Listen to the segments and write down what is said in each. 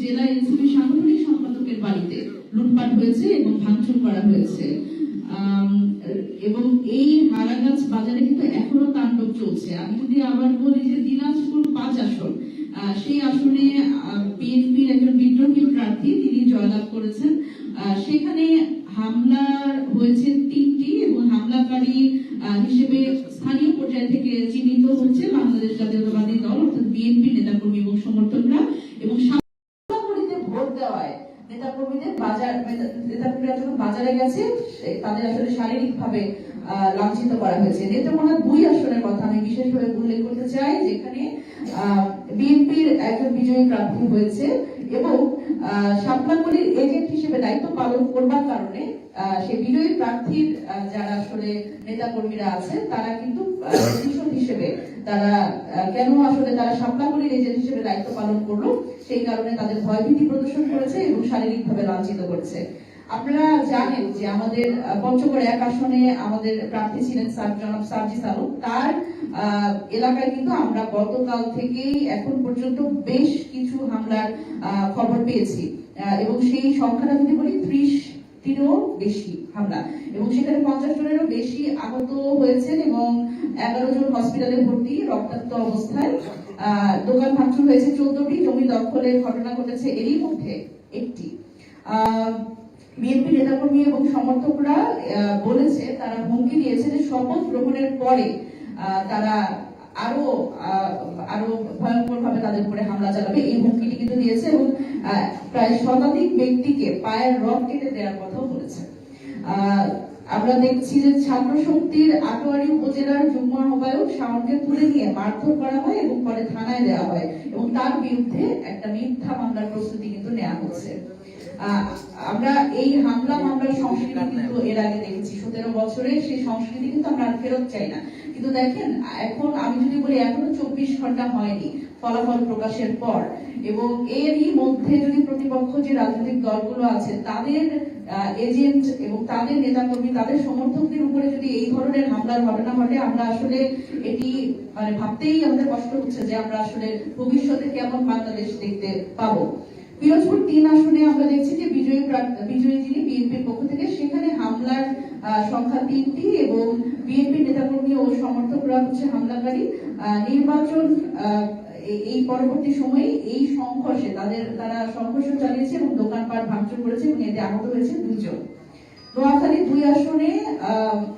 জেলা এনসিপি সাংগঠনিক সম্পাদকের বাড়িতে লুটপাট হয়েছে এবং ভাঙচুর করা হয়েছে। এবং এই হারাগাছ বাজারে কিন্তু এখনও তাণ্ডব চলছে। আমি যদি আবার বলি যে দিনাজপুর পাঁচ আসন সেই আসনে বিএনপির একজন বিদ্রোহী প্রার্থী, তিনি জয়লাভ করেছেন আহ, সেখানে হামলা হয়েছে তিনটি এবং হামলাকারী আহ, হিসেবে স্থানীয় পর্যায় থেকে চিহ্নিত হচ্ছে বাংলাদেশ জাতীয়তাবাদী দল অর্থাৎ বিএনপি নেতাকর্মী এবং সমর্থকরা এবং সামগ্রীতে ভোট দেওয়ায় নেতাকর্মীদের বাজার নেতাকর্মীরা যখন বাজারে গেছে সে- তাদের আসলে শারীরিক ভাবে লাঞ্ছিত করা হয়েছে নেত্রকোনা দুই আসনের কথা আমি বিশেষভাবে উল্লেখ করতে চাই যেখানে বিএনপির একজন বিজয়ী প্রার্থী হয়েছে এবং শাপলাগুলির এজেন্ট হিসেবে দায়িত্ব পালন করবার কারণে আহ, সেই বিজয়ী প্রার্থীর আহ, যারা আসলে নেতাকর্মীরা আছে তারা কিন্তু হিসেবে তারা কেন আসলে তারা এজেন্ট হিসেবে দায়িত্ব পালন করল, সেই কারণে তাদের ভয়ভীতি প্রদর্শন করেছে এবং লাঞ্ছিত আপনারা জানেন যে আমাদের পঞ্চগড় এক আসনে আমাদের প্রার্থী ছিলেন জনাব তার এলাকায় কিন্তু আমরা গতকাল থেকেই এখন পর্যন্ত বেশ কিছু হামলার খবর পেয়েছি। এবং সেই সংখ্যাটা যদি বলি, ত্রিশ টিরও বেশি হামলা। এবং সেখানে পঞ্চাশ জনেরও বেশি আহত হয়েছেন এবং এগারো জন হসপিটালে ভর্তি রক্তাক্ত অবস্থায়। দোকান ভাঙচুর হয়েছে চোদ্দটি জমি দখলের ঘটনা ঘটেছে এরই মধ্যে একটি। বিএনপি নেতাকর্মী এবং সমর্থকরা বলেছে তারা হুমকি দিয়েছে যে শপথ গ্রহণের পরে তারা আরও আরও ভয়ঙ্কর ভাবে তাদের উপরে হামলা চালাবে। এই হুমকিটি কিন্তু দিয়েছে এবং প্রায় শতাধিক ব্যক্তিকে পায়ের রক কেটে দেওয়ার কথাও বলেছে। আমরা দেখছি যে ছাত্র শক্তির আটোয়ারি উপজেলার যুগ্ম আহ্বায়ক শাওনকে তুলে নিয়ে মারধর করা হয় এবং পরে থানায় দেওয়া হয় এবং তার বিরুদ্ধে একটা মিথ্যা মামলার প্রস্তুতি কিন্তু নেওয়া হচ্ছে। আমরা এই হামলা মামলার সংস্কৃতি কিন্তু এর আগে দেখেছি। সতেরো বছরে সেই সংস্কৃতি কিন্তু আমরা আর ফেরত চাই না। কিন্তু দেখেন, এখন আমি যদি বলি এখনও চব্বিশ ঘণ্টা হয়নি ফলাফল প্রকাশের পর, এবং এরই মধ্যে যদি প্রতিপক্ষ যে রাজনৈতিক দলগুলো আছে, তাদের এজেন্ট এবং তাদের নেতাকর্মী, তাদের সমর্থকদের উপরে যদি এই ধরনের হামলার ঘটনা ঘটে, আমরা আসলে এটি মানে ভাবতেই আমাদের কষ্ট হচ্ছে যে আমরা আসলে ভবিষ্যতে কেমন বাংলাদেশ দেখতে পাবো। পিরোজপুর তিন আসনে আমরা দেখছি যে বিজয়ী বিজয়ী যিনি বিএনপির পক্ষ থেকে, সেখানে হামলার সংখ্যা তিনটি এবং বিএনপি নেতাকর্মী ও সমর্থকরা হচ্ছে হামলাকারী। নির্বাচন এই- পরবর্তী সময়ে এই সংঘর্ষে তাদের, তারা সংঘর্ষ চালিয়েছে এবং দোকানপাট ভাঙচুর করেছে এবং এতে আহত হয়েছে দুজন নোয়াখালী দুই আসনে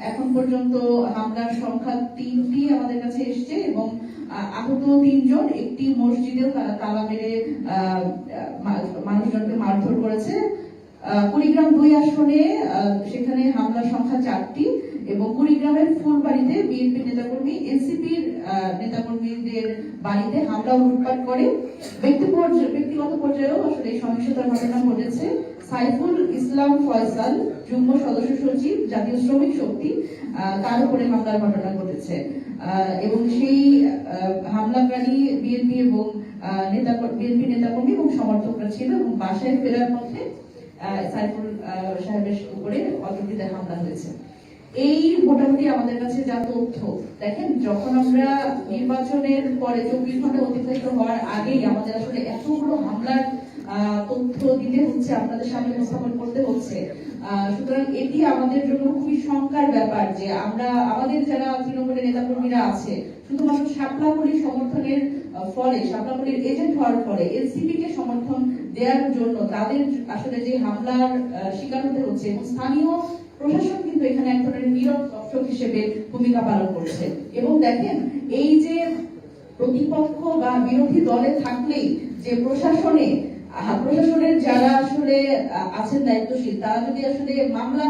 এখন পর্যন্ত হামলার সংখ্যা তিনটি আমাদের কাছে এসছে এবং আহত তিনজন একটি মসজিদেও তারা তালা মেরে মানুষজনকে মারধর করেছে। কুড়িগ্রাম দুই আসনে সেখানে হামলার সংখ্যা চারটি এবং কুড়িগ্রামের ফুলবাড়িতে বিএনপি নেতাকর্মী, এনসিপির নেতাকর্মীদের বাড়িতে হামলা লুটপাট করে। ব্যক্তি ব্যক্তিগত পর্যায়েও আসলে সহিংসতার ঘটনা ঘটেছে। সাইফুল ইসলাম ফয়সাল, যুগ্ম সদস্য সচিব, জাতীয় শ্রমিক শক্তি তার উপরে হামলার ঘটনা ঘটেছে। এবং সেই হামলাকারী বিএনপি এবং নেতা বিএনপি নেতাকর্মী এবং সমর্থকরা ছিল এবং বাসায় ফেরার পথে সাইফুল সাহেবের উপরে অতর্কিতে হামলা হয়েছে। এই মোটামুটি আমাদের কাছে যা তথ্য, দেখেন, যখন আমরা নির্বাচনের পরে চব্বিশ ঘণ্টা অতিবাহিত হওয়ার আগেই আমাদের আসলে এতগুলো হামলার তথ্য দিতে হচ্ছে, আপনাদের সামনে উপস্থাপন করতে হচ্ছে। সুতরাং এটি আমাদের জন্য খুবই শঙ্কার ব্যাপার যে আমরা, আমাদের যারা তৃণমূলের নেতাকর্মীরা আছে, শুধুমাত্র শাপলাগুলি সমর্থনের ফলে শাপলাগুলির এজেন্ট হওয়ার ফলে এনসিপি কে সমর্থন দেওয়ার জন্য তাদের আসলে যে হামলার শিকার হতে হচ্ছে, এবং স্থানীয় প্রশাসন কিন্তু এখানে এক ধরনের নীরব দর্শক হিসেবে ভূমিকা পালন করছে। এবং দেখেন, এই যে প্রতিপক্ষ বা বিরোধী দলে থাকলেই যে প্রশাসনে প্রশাসনের যারা আসলে আছেন দায়িত্বশীল, তারা যদি আসলে মামলা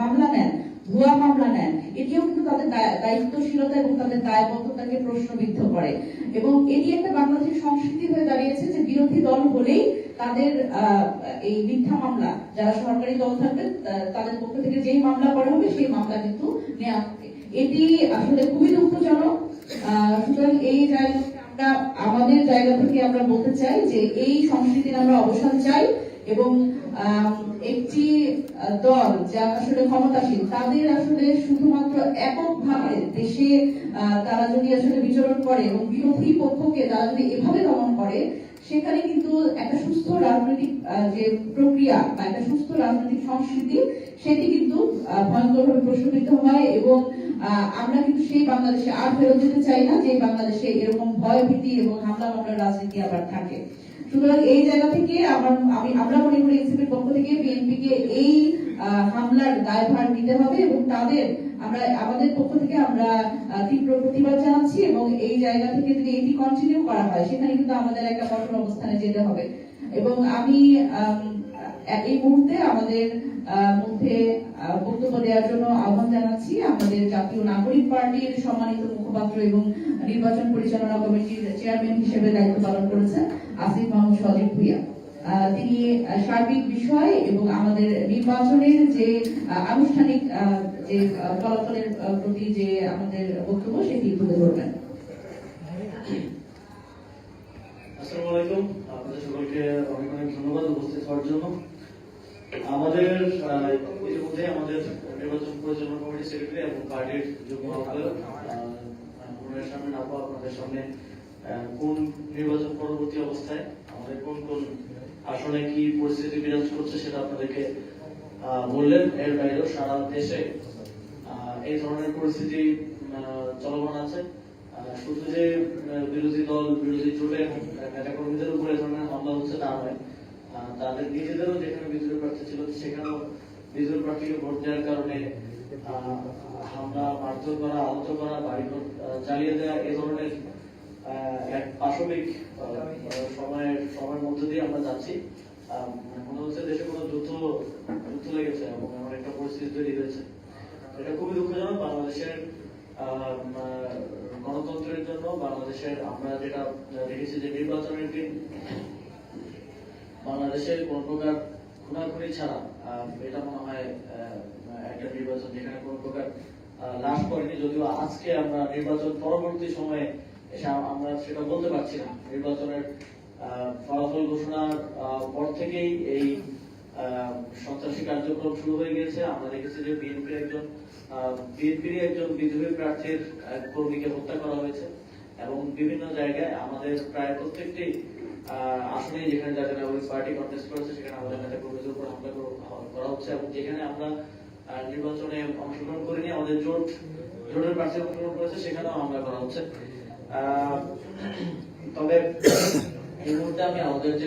মামলা নেন, ভুয়া মামলা নেন, এটিও কিন্তু তাদের দায়িত্বশীলতা এবং তাদের দায়বদ্ধতাকে প্রশ্নবিদ্ধ করে। এবং এটি একটা বাংলাদেশের সংস্কৃতি হয়ে দাঁড়িয়েছে যে বিরোধী দল হলেই তাদের এই মিথ্যা মামলা, যারা সরকারি দল থাকবে তাদের পক্ষ থেকে যেই মামলা করা হবে, সেই মামলা কিন্তু নেওয়া এটি আসলে খুবই দুঃখজনক। সুতরাং এই জায়গায় আমরা আমাদের জায়গা থেকে আমরা বলতে চাই যে এই সংস্কৃতির আমরা অবসান চাই এবং একটি দল যা আসলে ক্ষমতাসীন, তাদের আসলে শুধুমাত্র এককভাবে দেশে তারা যদি আসলে বিচরণ করে এবং বিরোধী পক্ষকে তারা যদি এভাবে দমন করে, সেখানে কিন্তু একটা সুস্থ রাজনৈতিক যে প্রক্রিয়া বা একটা সুস্থ রাজনৈতিক সংস্কৃতি, সেটি কিন্তু ভয়ঙ্করভাবে প্রশ্নবিদ্ধ হয় এবং আমরা কিন্তু সেই বাংলাদেশে আর ফেরত যেতে চাই না, যে বাংলাদেশে এরকম ভয় ভীতি এবং হামলা মামলার রাজনীতি আবার থাকে। সুতরাং এই জায়গা থেকে আমার, আমি, আমরা মনে করি এনসিপির পক্ষ থেকে বিএনপি কে এই হামলার দায়ভার নিতে হবে এবং তাদের আমরা, আমাদের পক্ষ থেকে আমরা তীব্র প্রতিবাদ জানাচ্ছি এবং এই জায়গা থেকে যদি এটি কন্টিনিউ করা হয়, সেখানে কিন্তু আমাদের একটা কঠোর অবস্থানে যেতে হবে। এবং আমি এই মুহূর্তে আমাদের মধ্যে বক্তব্য দেওয়ার জন্য আহ্বান জানাচ্ছি আমাদের জাতীয় নাগরিক পার্টির সম্মানিত মুখপাত্র এবং নির্বাচন পরিচালনা কমিটির চেয়ারম্যান হিসেবে দায়িত্ব পালন করেছেন আসিফ মাহমুদ সজিব ভুইয়া। তিনি সার্বিক বিষয় এবং আমাদের নির্বাচনের যে আনুষ্ঠানিক যে ফলাফলের প্রতি যে আমাদের বক্তব্য সেটি তুলে ধরবেন। আসসালামু আলাইকুম। আপনাদের সকলকে অনেক অনেক ধন্যবাদ উপস্থিত হওয়ার জন্য। আমাদের ইতিমধ্যে আমাদের নির্বাচন পরিচালনা কমিটি সেক্রেটারি এবং পার্টির যুগ্ম আহ্বায়ক মনের সামনে আপু আপনাদের সামনে কোন নির্বাচন পরবর্তী অবস্থায়, আমাদের কোন কোন আসলে কি পরিস্থিতি বিরাজ করছে সেটা আপনাদেরকে বললেন এর বাইরেও সারা দেশে এই ধরনের পরিস্থিতি চলমান আছে। শুধু যে বিরোধী দল, বিরোধী জোটের নেতাকর্মীদের উপর ধরনের হামলা হচ্ছে তা নয় তাদের নিজেদেরও যেখানে বিদ্রোহ প্রার্থী ছিল সেখানেও বিদ্রোহ প্রার্থীকে ভোট দেওয়ার কারণে হামলা মারধর করা আহত করা আহ, জ্বালিয়ে দেওয়া এ ধরনের এক পাশবিক সময়ের সময়ের মধ্যে দিয়ে আমরা যাচ্ছি। মনে হচ্ছে দেশে কোনো যুদ্ধ যুদ্ধ লেগেছে এবং এমন একটা পরিস্থিতি তৈরি হয়েছে। এটা খুবই দুঃখজনক। বাংলাদেশের গণতন্ত্রের জন্য বাংলাদেশের আমরা যেটা দেখেছি যে নির্বাচনের দিন বাংলাদেশের কোন প্রকার খুনাখুনি ছাড়া এটা মনে হয় একটা নির্বাচন যেখানে কোন প্রকার লাশ পড়েনি। যদিও আজকে আমরা নির্বাচন পরবর্তী সময়ে এসে আমরা সেটা বলতে পারছি না। নির্বাচনের ফলাফল ঘোষণার পর থেকেই এই সন্ত্রাসী কার্যক্রম শুরু হয়ে গেছে আমরা দেখেছি যে বিএনপির একজন বিএনপির একজন বিদ্রোহী প্রার্থীর কর্মীকে হত্যা করা হয়েছে এবং বিভিন্ন জায়গায় আমাদের প্রায় প্রত্যেকটি আসনে যেখানে জাতীয় নাগরিক পার্টি কন্টেস্ট করেছে, সেখানে আমাদের নেতা কর্মীদের উপর হামলা করা হচ্ছে এবং যেখানে আমরা নির্বাচনে অংশগ্রহণ করিনি, আমাদের জোট, জোটের প্রার্থী অংশগ্রহণ করেছে, সেখানেও হামলা করা হচ্ছে। তবে এই মুহূর্তে আমি আমাদের যে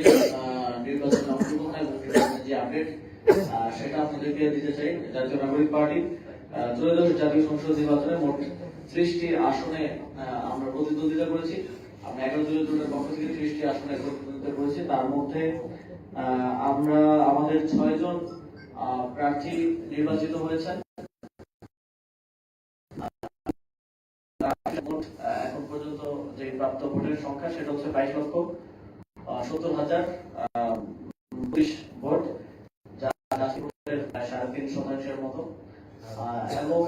নির্বাচনে অংশগ্রহণ এবং যে আপডেট সেটা আপনাদেরকে দিতে চাই। জাতীয় নাগরিক পার্টি ত্রয়োদশ জাতীয় সংসদ নির্বাচনে মোট ত্রিশটি আসনে আমরা প্রতিদ্বন্দ্বিতা করেছি। আমরা এগারো দলীয় জোটের পক্ষ থেকে ত্রিশটি আসনে প্রতিদ্বন্দ্বিতা করেছি। তার মধ্যে আমরা আমাদের ছয়জন প্রার্থী নির্বাচিত হয়েছেন। এখন যে প্রাপ্ত ভোটের সংখ্যা, সেটা হচ্ছে বাইশ লক্ষ সত্তর হাজার বিশ ভোট, যা সাড়ে শতাংশের মতো। এবং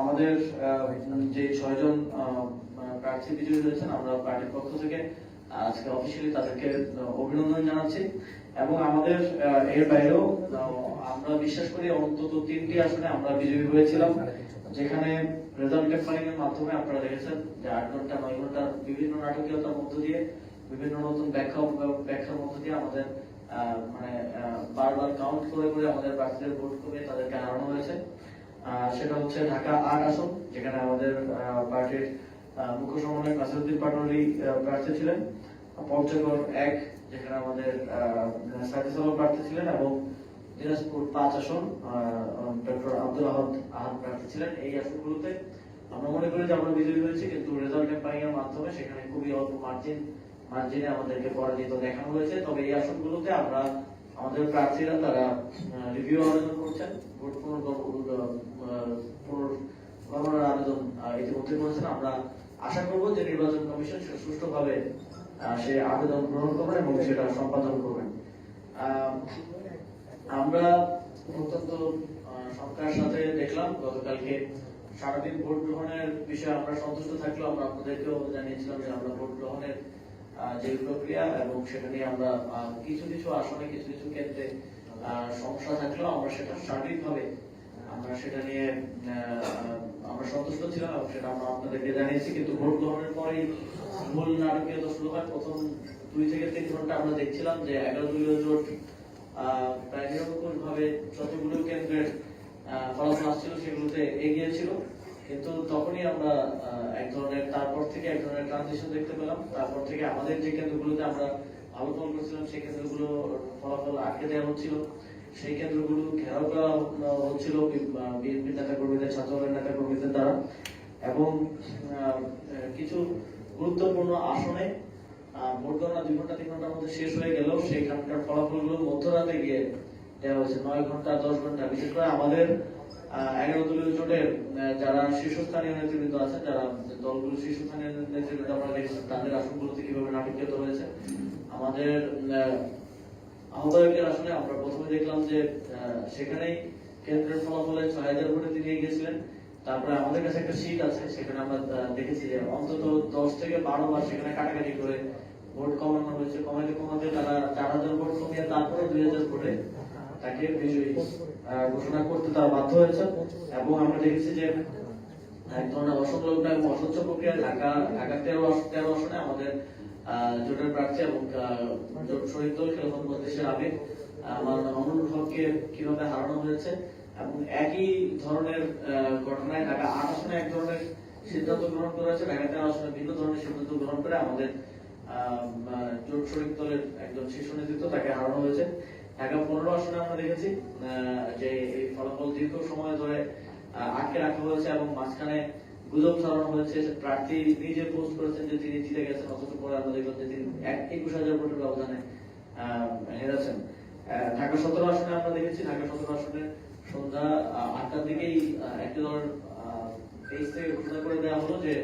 আমাদের যে ছয়জন প্রার্থী বিজয়ী হয়েছেন আমরা পার্টির পক্ষ থেকে আজকে অফিসিয়ালি তাদেরকে অভিনন্দন জানাচ্ছি। এবং আমাদের এর বাইরেও আমরা বিশ্বাস করি অন্তত তিনটি আসনে আমরা বিজয়ী হয়েছিলাম। যেখানে রেজাল্ট এর মাধ্যমে আপনারা দেখেছেন যে আট ঘণ্টা, নয় ঘণ্টার বিভিন্ন নাটকীয়তার মধ্য দিয়ে, বিভিন্ন নতুন ব্যাখ্যা, ব্যাখ্যার মধ্য দিয়ে আমাদের মানে বারবার কাউন্ট করে করে আমাদের প্রার্থীদের ভোট কমিয়ে তাদেরকে হারানো হয়েছে। সেটা হচ্ছে ঢাকা আট আসন, যেখানে আমাদের পার্টির মুখ্য সমন্বয়ক নাসিরুদ্দিন পাটোয়ারি প্রার্থী ছিলেন। পঞ্চগড় এক, যেখানে আমাদের সাইদিস আলম প্রার্থী ছিলেন এবং দিনাজপুর পাঁচ আসন ডক্টর আব্দুল আহমদ প্রার্থী ছিলেন। এই আসনগুলোতে আমরা মনে করি যে আমরা বিজয়ী হয়েছি, কিন্তু রেজাল্ট ক্যাম্পাইন এর মাধ্যমে সেখানে খুবই অল্প মার্জিন মার্জিনে আমাদেরকে পরাজিত দেখানো হয়েছে। তবে এই আসনগুলোতে আমরা আমাদের প্রার্থীরা তারা রিভিউ আবেদন করছেন। ভোট পুনর্গণনার আবেদন ইতিমধ্যে করেছেন। আমরা আশা করব যে নির্বাচন কমিশন সুষ্ঠুভাবে সে আবেদন গ্রহণ করবেন এবং সেটা সম্পাদন করবেন। আমরা অত্যন্ত শঙ্কার সাথে দেখলাম, গতকালকে সারাদিন ভোট গ্রহণের বিষয়ে আমরা সন্তুষ্ট থাকলেও আমরা আপনাদেরকেও জানিয়েছিলাম যে আমরা ভোট গ্রহণের যে প্রক্রিয়া এবং সেটা নিয়ে আমরা কিছু কিছু আসনে, কিছু কিছু ক্ষেত্রে সমস্যা থাকলেও আমরা সেটা সার্বিকভাবে, আমরা সেটা নিয়ে আমরা সন্তুষ্ট ছিলাম এবং সেটা আমরা আপনাদেরকে জানিয়েছি, কিন্তু ভোট গ্রহণের পরেই মূল নাটকীয়তা শুরু হয় প্রথম দুই থেকে তিন ঘণ্টা আমরা দেখছিলাম যে এগারো দলীয় জোট প্রায় ভাবে যতগুলো কেন্দ্রের ফলাফল আসছিল সেগুলোতে এগিয়ে ছিল। কিন্তু তখনই আমরা এক ধরনের, তারপর থেকে এক ধরনের ট্রানজিশন দেখতে পেলাম। তারপর থেকে আমাদের যে কেন্দ্রগুলোতে আমরা ভালো ফল করছিলাম, সেই কেন্দ্রগুলো ফলাফল আটকে দেওয়া হচ্ছিল। সেই কেন্দ্রগুলো ঘেরাও করা হচ্ছিল বিএনপি নেতা কর্মীদের, ছাত্রদলের নেতা কর্মীদের দ্বারা। এবং কিছু গুরুত্বপূর্ণ আসনে ভোট গণনা দুই ঘণ্টা, তিন ঘণ্টার মধ্যে শেষ হয়ে গেলেও সেইখানকার ফলাফলগুলো মধ্যরাতে গিয়ে দেওয়া হয়েছে। নয় ঘণ্টা, দশ ঘণ্টা। বিশেষ করে আমাদের এগারো দলীয় জোটের যারা শীর্ষস্থানীয় নেতৃবৃন্দ আছেন যারা দলগুলো শীর্ষস্থানীয় নেতৃবৃন্দ তাদের আসনগুলোতে কীভাবে নাটকীয়তা হয়েছে আমাদের আহ্বায়কের আসলে আমরা প্রথমে দেখলাম যে সেখানেই কেন্দ্রের ফলাফলে ছয় হাজার ভোটে তিনি এগিয়েছিলেন। তারপরে আমাদের কাছে একটা শীট আছে, সেখানে আমরা দেখেছি যে অন্তত দশ থেকে বারো বার সেখানে কাটাকাটি করে ভোট কমানো হয়েছে। কমাতে কমাতে তারা চার হাজার ভোট কমিয়ে তারপরে দুই হাজার ভোটে তাকে বিজয়ী ঘোষণা করতে তারা বাধ্য হয়েছে। এবং আমরা দেখেছি যে, এক ধরনের অসংলগ্ন এবং অস্বচ্ছ প্রক্রিয়া ঢাকা ঢাকা তেরো তেরো আসনে আমাদের জোটের প্রার্থী এবং জোট শহীদ দল খেলাফত মজলিসের আবেগ আমার অনুরুল হককে কীভাবে হারানো হয়েছে এবং একই ধরনের ঘটনায় ঢাকা আট আসনে এক ধরনের সিদ্ধান্ত গ্রহণ করা হয়েছে, ঢাকা তেরো আসনে ভিন্ন ধরনের সিদ্ধান্ত গ্রহণ করে আমাদের জোট শরীফ দলের একজন শীর্ষ নেতৃত্ব তাকে হারানো হয়েছে। ঢাকা পনেরো আসনে আমরা দেখেছি যে এই ফলাফল দীর্ঘ সময় ধরে আটকে রাখা হয়েছে এবং মাঝখানে গুজব ছড়ানো হয়েছে প্রার্থী নিজে পোস্ট করেছেন যে তিনি জিতে গেছেন, অথচ পরে আমরা দেখলাম তিনি এক একুশ হাজার ভোটের ব্যবধানে হেরেছেন। ঢাকা সতেরো আসনে আমরা দেখেছি, ঢাকা সতেরো আসনে সন্ধ্যা আটটার দিকেই একটি দলের পেজ থেকে ঘোষণা করে দেওয়া হলো যে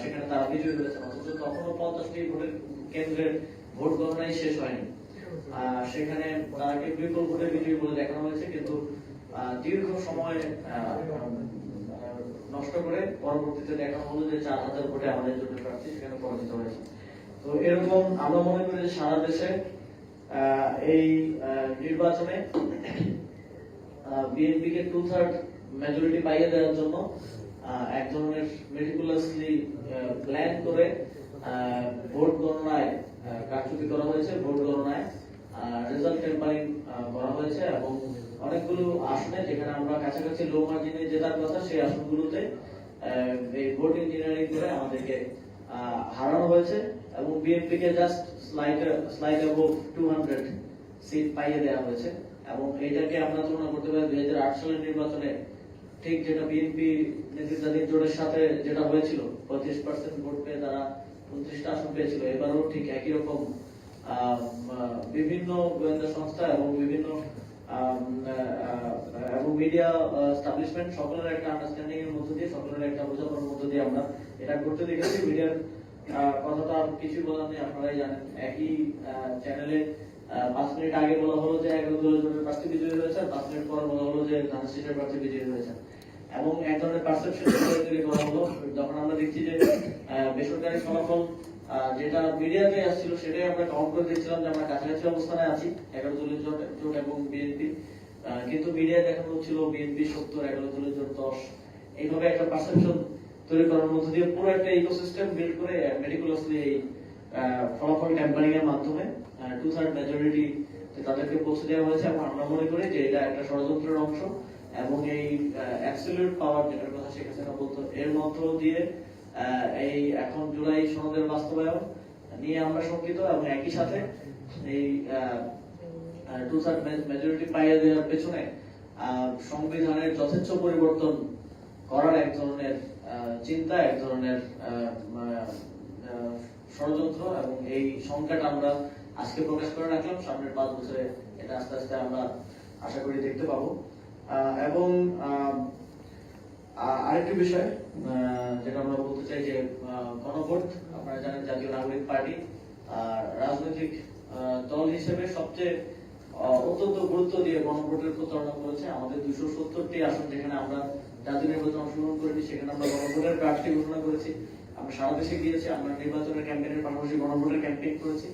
সেখানে তারা বিজয়ী হয়েছেন, অথচ তখনও পঞ্চাশটি ভোটের কেন্দ্রের ভোট গণনাই শেষ হয়নি। সেখানে তাকে বিপুল ভোটে বিজয়ী বলে দেখানো হয়েছে, কিন্তু দীর্ঘ সময় নষ্ট করে পরবর্তীতে দেখা হলো যে চার হাজার ভোটে আমাদের জন্য প্রার্থী, সেখানে পরাজিত হয়েছে। তো এরকম আমরা মনে করি যে সারা দেশে এই নির্বাচনে বিএনপি কে টু থার্ড মেজরিটি পাইয়ে দেওয়ার জন্য এক ধরনের মেটিকুলাসলি প্ল্যান করে ভোট গণনায় কারচুপি করা হয়েছে। ভোট গণনায় রেজাল্ট টেম্পারিং করা হয়েছে এবং অনেকগুলো আসনে যেখানে আমরা কাছাকাছি লো মার্জিনে জেতার কথা, সেই আসনগুলোতে এই ভোট ইঞ্জিনিয়ারিং করে আমাদেরকে হারানো হয়েছে এবং বিএনপি কে just slide slide above two hundred seat পাইয়ে দেওয়া হয়েছে এবং এইটাকে আমরা তুলনা করতে পারি দুই হাজার আট সালের নির্বাচনে ঠিক যেটা বিএনপি নেতৃত্বাধীন জোটের সাথে যেটা হয়েছিল পঁয়ত্রিশ পার্সেন্ট ভোট পেয়ে তারা উনত্রিশটা আসন পেয়েছিল। এবারও ঠিক একই রকম বিভিন্ন গোয়েন্দা সংস্থা এবং বিভিন্ন এবং মিডিয়া স্টাবলিশমেন্ট সকলের একটা আন্ডারস্ট্যান্ডিং এর মধ্য দিয়ে, সকলের একটা বোঝাপড়ার মধ্য দিয়ে আমরা এটা করতে দেখেছি। মিডিয়ার কথাটা কিছু বলার নেই, আপনারাই জানেন। একই চ্যানেলে পাঁচ মিনিট আগে বলা হলো যে এগারো দলের জন্য প্রার্থী বিজয়ী হয়েছে, পাঁচ মিনিট পর বলা হলো যে ধান সিটের প্রার্থী বিজয়ী হয়েছে। এবং এক ধরনের পারসেপশন তৈরি করা হলো। যখন আমরা দেখছি যে বেসরকারি ফলাফল যেটা মিডিয়াতে আসছিল, সেটাই আমরা কাউন্ট করে দেখছিলাম যে আমরা কাছাকাছি অবস্থানে আছি এগারো দলের জোট জোট এবং বিএনপি। কিন্তু মিডিয়ায় দেখানো হচ্ছিল বিএনপি সত্তর এগারো দলের জোট দশ। এইভাবে একটা পারসেপশন তৈরি করার মধ্য দিয়ে পুরো একটা ইকোসিস্টেম বিল্ড করে মেডিকুলাসলি এই ফলাফল ট্যাম্পারিং এর মাধ্যমে টু থার্ড মেজরিটি তাদেরকে পৌঁছে দেওয়া হয়েছে। এবং আমরা মনে করি যে এটা একটা ষড়যন্ত্রের অংশ। এবং এই অ্যাবসলিউট পাওয়ার যেটার কথা শেখ হাসিনা বলতো, এর মন্ত্র দিয়ে এই এখন জুলাই সনদের বাস্তবায়ন নিয়ে আমরা শঙ্কিত এবং একই সাথে এই টু থার্ড মেজরিটি পাইয়ে দেওয়ার পেছনে সংবিধানের যথেচ্ছ পরিবর্তন করার এক ধরনের চিন্তা, এক ধরনের ষড়যন্ত্র এবং এই সংখ্যাটা আমরা আজকে প্রকাশ করে রাখলাম। সামনের পাঁচ বছরে এটা আস্তে আস্তে আমরা আশা করি দেখতে পাবো। এবং আহ, আ- আরেকটি বিষয় যেটা আমরা বলতে চাই যে গণভোট আপনারা জানেন জাতীয় নাগরিক পার্টি আর রাজনৈতিক দল হিসেবে সবচেয়ে অত্যন্ত গুরুত্ব দিয়ে গণভোটের প্রচারণা করেছে আমাদের দুশো সত্তরটি আসন যেখানে আমরা জাতীয় নির্বাচন অংশগ্রহণ করেছি সেখানে আমরা গণভোটের প্রার্থী ঘোষণা করেছি। আমরা সারা দেশে গিয়েছি আমরা নির্বাচনের ক্যাম্পেইনের পাশাপাশি গণভোটের ক্যাম্পেইন করেছি।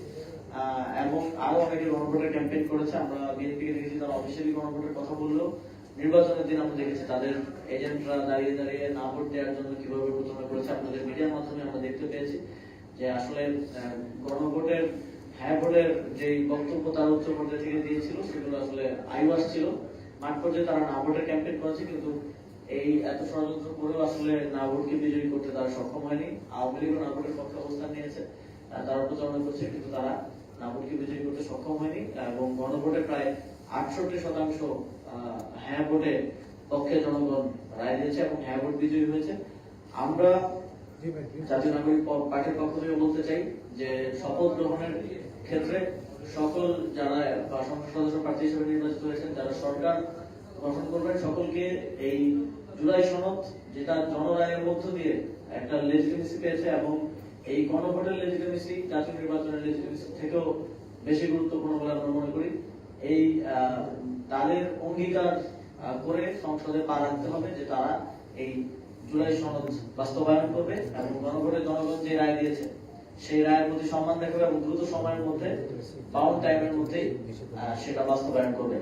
এবং আরও অনেকে গণভোটের ক্যাম্পেইন করেছে। আমরা বিএনপি কে দেখেছি তারা অফিসিয়ালি গণভোটের কথা বললেও নির্বাচনের দিন আমরা দেখেছি তাদের এজেন্টরা দাঁড়িয়ে দাঁড়িয়ে না ভোট দেওয়ার জন্য কীভাবে প্রচারণা করেছে, আপনাদের মিডিয়ার মাধ্যমে আমরা দেখতে পেয়েছি যে আসলে গণভোটের হ্যাঁ ভোটের যে বক্তব্য তারা উচ্চ পর্যায়ে থেকে দিয়েছিল, সেগুলো আসলে আইওয়াস ছিল। মাঠ পর্যায়ে তারা না ভোটের ক্যাম্পেইন করেছে, কিন্তু এই এত ষড়যন্ত্র করেও আসলে না ভোটকে বিজয়ী করতে তারা সক্ষম হয়নি। আওয়ামী লীগও না ভোটের পক্ষে অবস্থান নিয়েছে তারা প্রচারণা করছে, কিন্তু তারা না ভোটকে বিজয়ী করতে সক্ষম হয়নি এবং গণভোটে প্রায় আটষট্টি শতাংশ হ্যাঁ ভোটে পক্ষে জনগণ রায় দিয়েছে এবং হ্যাঁ ভোট বিজয়ী হয়েছে। আমরা জাতীয় নাগরিক পার্টির পক্ষ থেকে বলতে চাই যে শপথ গ্রহণের ক্ষেত্রে সকল যারা বা সংসদ সদস্য প্রার্থী হিসেবে নির্বাচিত হয়েছেন যারা সরকার গঠন করবেন সকলকে এই জুলাই সনদ যেটা জনরায়ের মধ্য দিয়ে একটা লেজিটিমেসি পেয়েছে এবং এই গণভোটের লেজিটিমেসি জাতীয় নির্বাচনের লেজিটিমেসি থেকেও বেশি গুরুত্বপূর্ণ বলে আমরা মনে করি। এই তাদের অঙ্গীকার করে সংসদে পা রাখতে হবে যে তারা এই জুলাই সনদ বাস্তবায়ন করবে এবং গণভোটে জনগণ যে রায় দিয়েছে, সেই রায়ের প্রতি সম্মান দেখাবে এবং দ্রুত সময়ের মধ্যে বাউন্ড টাইমের মধ্যে সেটা বাস্তবায়ন করবে।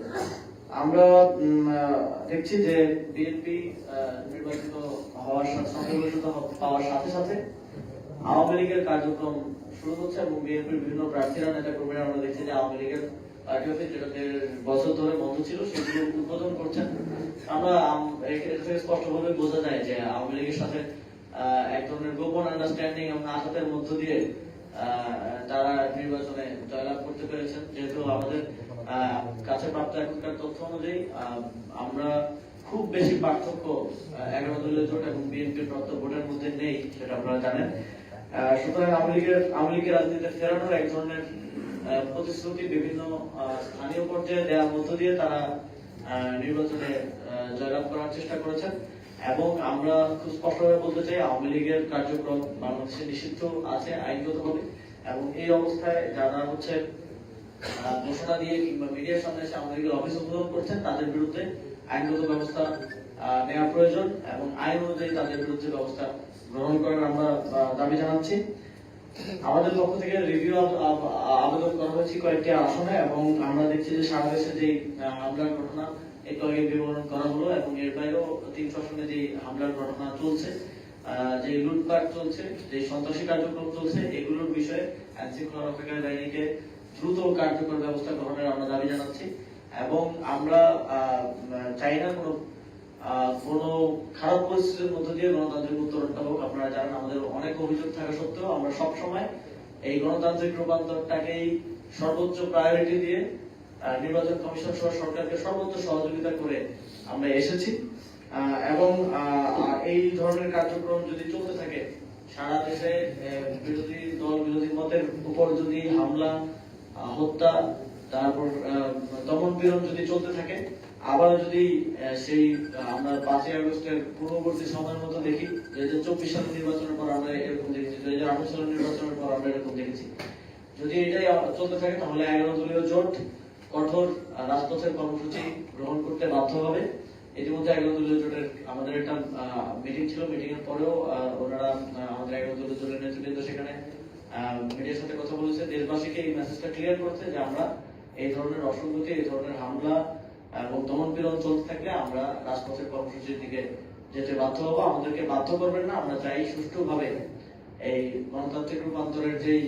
আমরা দেখছি যে বিএনপি নির্বাচিত হওয়ার সংখ্যাগরিষ্ঠতা পাওয়ার সাথে সাথে আওয়ামী লীগের কার্যক্রম শুরু হচ্ছে এবং বিএনপির বিভিন্ন প্রার্থীরা নেতা কর্মীরা আমরা দেখছি যে আওয়ামী লীগের অফিস যেটা যেহেতু আমাদের কাছে প্রাপ্ত এখনকার তথ্য অনুযায়ী আমরা খুব বেশি পার্থক্য এগারো দলীয় মধ্যে নেই, সেটা আপনারা জানেন। সুতরাং আওয়ামী লীগের আওয়ামী রাজনীতিতে ফেরানোর এক ধরনের প্রতিশ্রুতি বিভিন্ন স্থানীয় পর্যায়ে দেওয়ার মধ্য দিয়ে তারা নির্বাচনে জয়লাভ করার চেষ্টা করেছেন। এবং আমরা খুব স্পষ্টভাবে বলতে চাই, আওয়ামী লীগের কার্যক্রম বাংলাদেশে নিষিদ্ধ আছে আইনগতভাবে। এবং এই অবস্থায় যারা হচ্ছে ঘোষণা দিয়ে কিংবা মিডিয়ার সামনে এসে আওয়ামী লীগের অফিস উদ্বোধন করছেন, তাদের বিরুদ্ধে আইনগত ব্যবস্থা নেওয়া প্রয়োজন। এবং আইন অনুযায়ী তাদের বিরুদ্ধে ব্যবস্থা গ্রহণ করার আমরা দাবি জানাচ্ছি। আমাদের পক্ষ থেকে রিভিউ আবেদন করা হয়েছে কয়েকটি আসনে এবং আমরা দেখছি যে সারা দেশে যে হামলার ঘটনা একটু আগে বিবরণ করা হলো এবং এর বাইরেও তিনশো আসনে যে হামলার ঘটনা চলছে যে লুটপাট চলছে, যে সন্ত্রাসী কার্যক্রম চলছে, এগুলোর বিষয়ে আইন শৃঙ্খলা রক্ষাকারী বাহিনীকে দ্রুত কার্যকর ব্যবস্থা গ্রহণের আমরা দাবি জানাচ্ছি এবং আমরা চাই না কোনো কোনো খারাপ পরিস্থিতির মধ্য দিয়ে গণতান্ত্রিক উত্তরণটা হোক, আপনারা জানেন আমাদের অনেক অভিযোগ থাকা সত্ত্বেও আমরা সব সময় এই গণতান্ত্রিক রূপান্তরটাকেই সর্বোচ্চ প্রায়োরিটি দিয়ে নির্বাচন কমিশন সহ সরকারকে সর্বোচ্চ সহযোগিতা করে আমরা এসেছি। এবং এই ধরনের কার্যক্রম যদি চলতে থাকে, সারা দেশে বিরোধী দল, বিরোধী মতের উপর যদি হামলা হত্যা, তারপর দমন পীড়ন যদি চলতে থাকে আবার যদি সেই আমরা পাঁচই আগস্টের পূর্ববর্তী সময়ের মতো দেখি দুই হাজার চব্বিশ সালের নির্বাচনের পর আমরা এরকম দেখেছি দুই হাজার আঠারো সালের নির্বাচনের পর আমরা এরকম দেখেছি। যদি এটাই চলতে থাকে, তাহলে এগারো দলীয় জোট, কঠোর রাজপথের কর্মসূচি গ্রহণ করতে বাধ্য হবে। ইতিমধ্যে এগারো দলীয় জোটের, আমাদের একটা মিটিং ছিল মিটিং এর পরেও ওনারা আমাদের এগারো দলীয় জোটের নেতৃবৃন্দ সেখানে মিডিয়ার সাথে কথা বলেছে। দেশবাসীকে এই মেসেজটা ক্লিয়ার করছে যে আমরা এই ধরনের অসঙ্গতি, এই ধরনের হামলা এবং দমন পীড়ন চলতে থাকলে আমরা রাজপথের কর্মসূচির দিকে যেতে বাধ্য হব। আমাদেরকে বাধ্য করবেন না, আমরা চাই সুষ্ঠুভাবে এই গণতান্ত্রিক রূপান্তরের যেই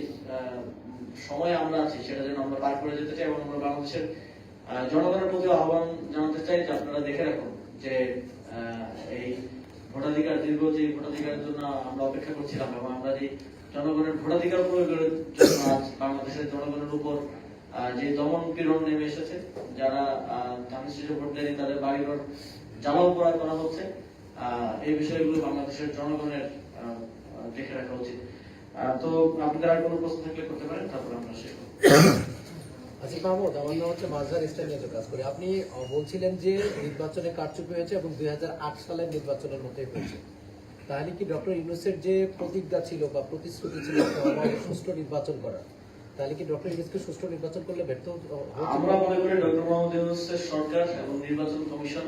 সময় আমরা আছি, সেটা যেন আমরা পার করে যেতে চাই এবং আমরা বাংলাদেশের জনগণের প্রতি আহ্বান জানাতে চাই যে আপনারা দেখে রাখুন যে এই ভোটাধিকার, দীর্ঘ যে ভোটাধিকারের জন্য আমরা অপেক্ষা করছিলাম এবং আমরা যে জনগণের ভোটাধিকার প্রয়োগের জন্য বাংলাদেশের জনগণের উপর যে দমন পীড়ন নেমে এসেছে, যারা ধানের শীষে ভোট দেয়নি তাদের বাড়িঘর জ্বালাও পোড়া করা হচ্ছে এই বিষয়গুলো বাংলাদেশের জনগণের দেখে রাখা উচিত। তো আপনাদের আর কোনো প্রশ্ন থাকলে করতে পারেন, তারপর আমরা শেষ কাজ করি। আপনি বলছিলেন যে নির্বাচনে কারচুপি হয়েছে এবং দুই হাজার আট সালের নির্বাচনের মতোই হয়েছে। তাহলে কি ডক্টর ইউনুসের যে প্রতিজ্ঞা ছিল বা প্রতিশ্রুতি ছিল সুষ্ঠু নির্বাচন করার? তাহলে কি ডক্টর ইউনুসকে সুষ্ঠু নির্বাচন করলে ব্যর্থ আমরা মনে করি ডক্টর মোহাম্মদ ইউনুসের সরকার এবং নির্বাচন কমিশন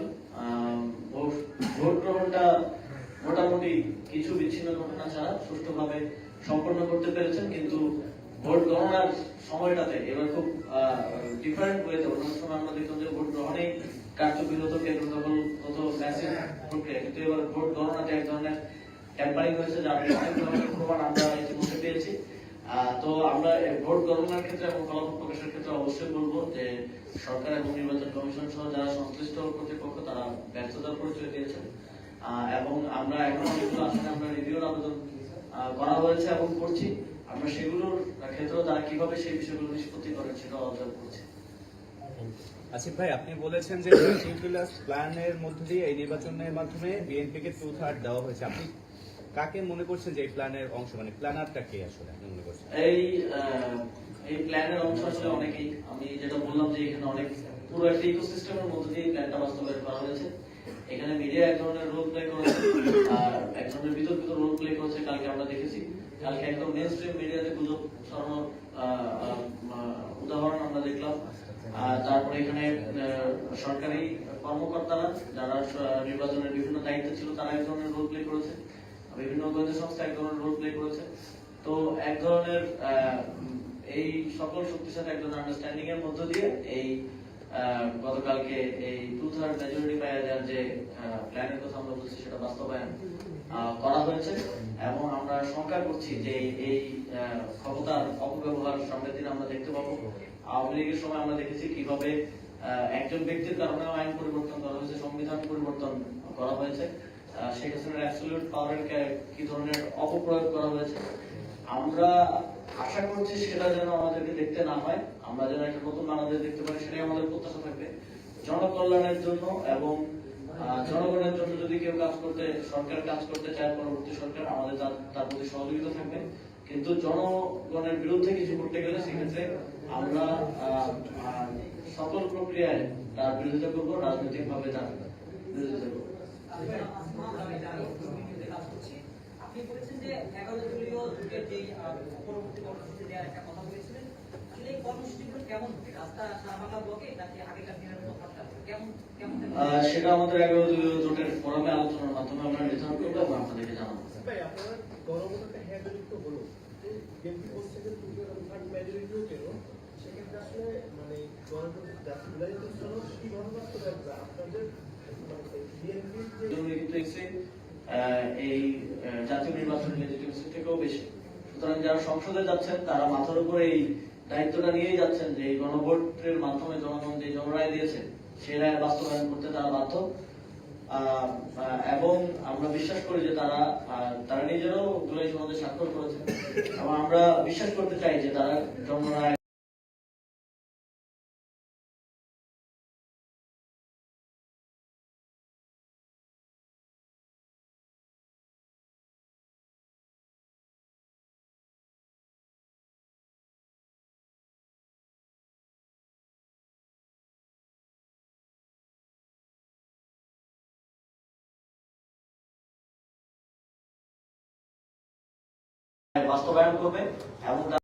ভোট গ্রহণটা মোটামুটি কিছু বিচ্ছিন্ন ঘটনা ছাড়া সুষ্ঠুভাবে সম্পন্ন করতে পেরেছেন, কিন্তু ভোট গণনার সময়টাতে এবার খুব ডিফারেন্ট হয়েছে অন্য সময় আমরা দেখতাম যে ভোট গ্রহণে কার্যবিরত কেন্দ্র দখল হতো ম্যাসিভ প্রক্রিয়া, কিন্তু এবার ভোট গণনাতে এক ধরনের ট্যাম্পারিং হয়েছে, যার অনেক ধরনের প্রমাণ আমরা ইতিমধ্যে পেয়েছি। তো আমরা ভোট গণনার ক্ষেত্রে এবং ফলাফল প্রকাশের ক্ষেত্রে অবশ্যই বলব যে সরকার এবং নির্বাচন কমিশন সহ যারা সংশ্লিষ্ট কর্তৃপক্ষ, তারা ব্যর্থতার পরিচয় দিয়েছেন। এবং আমরা এখন আমরা রিভিউর আবেদন করা হয়েছে এবং করছি। আমরা সেগুলোর ক্ষেত্রেও তারা কীভাবে সেই বিষয়গুলো নিষ্পত্তি করেন সেটাও অবজার্ভ করছি। আসিফ ভাই, আপনি বলেছেন যে প্ল্যানের মধ্য দিয়ে এই নির্বাচনের মাধ্যমে বিএনপিকে টু থার্ড দেওয়া হয়েছে। আপনি কাকে মনে করছেন যে এই প্ল্যানের অংশ মানে প্ল্যানারটা কে আসলে আপনি মনে করছেন? এই এই প্ল্যানের অংশ আসলে অনেকেই, আমি যেটা বললাম যে এখানে অনেক পুরো একটা ইকোসিস্টেমের মধ্যে দিয়ে প্ল্যানটা বাস্তবায়ন করা হয়েছে। এখানে মিডিয়া এক ধরনের রোল প্লে করেছে, আর এক ধরনের বিতর্কিত রোল প্লে করেছে কালকে আমরা দেখেছি। কালকে একদম মেন স্ট্রিম মিডিয়াতে গুজব ছড়ানোর উদাহরণ আমরা দেখলাম। আর তারপরে এখানে সরকারি কর্মকর্তারা, যারা নির্বাচনের বিভিন্ন দায়িত্ব ছিল, তারা এক ধরনের রোল প্লে করেছে। বিভিন্ন গোয়েন্দা সংস্থা এক ধরনের রোল প্লে করেছে। তো এক ধরনের এই সকল শক্তির সাথে এক ধরনের আন্ডারস্ট্যান্ডিং এর মধ্য দিয়ে এই গতকালকে এই টু থার্ড মেজরিটি পাওয়া যাওয়ার যে প্ল্যানের কথা আমরা বলছি সেটা বাস্তবায়ন করা হয়েছে। এবং আমরা শঙ্কা করছি যে এই ক্ষমতার অপব্যবহার সামনের দিনে আমরা দেখতে পাবো। আওয়ামী লীগের সময় আমরা দেখেছি কীভাবে একজন ব্যক্তির কারণে আইন পরিবর্তন করা হয়েছে, সংবিধান পরিবর্তন করা হয়েছে। জনকল্যাণের জন্য এবং জনগণের জন্য যদি কেউ কাজ করতে, সরকার কাজ করতে চায়, পরবর্তী সরকার আমাদের তার প্রতি সহযোগিতা থাকবে। কিন্তু জনগণের বিরুদ্ধে কিছু করতে গেলে সেক্ষেত্রে আমরা সকল প্রক্রিয়ায় তার বিরোধিতা করব রাজনৈতিক ভাবে তার বিরোধিতা করব। আপনি বলেছেন যে সেটা আমাদের এগারো দলীয় জোটের ফোরামে আলোচনার মাধ্যমে আমরা নির্ধারণ করব এবং আপনাদেরকে জানাব। হলো। বিএনপি সেক্ষেত্রে আসলে মানে গণভোট জাতীয় জন্য কি গণভোট রাখবে আপনাদের তারা মাথার উপরে এই দায়িত্বটা নিয়েই যাচ্ছেন যে এই গণভোটের মাধ্যমে জনগণ যে জনরায় দিয়েছে, সেই রায় বাস্তবায়ন করতে তারা বাধ্য। এবং আমরা বিশ্বাস করি যে তারা তারা নিজেরাও জুলাই সনদে স্বাক্ষর করেছে এবং আমরা বিশ্বাস করতে চাই যে তারা জনরায় বাস্তবায়ন করবে এবং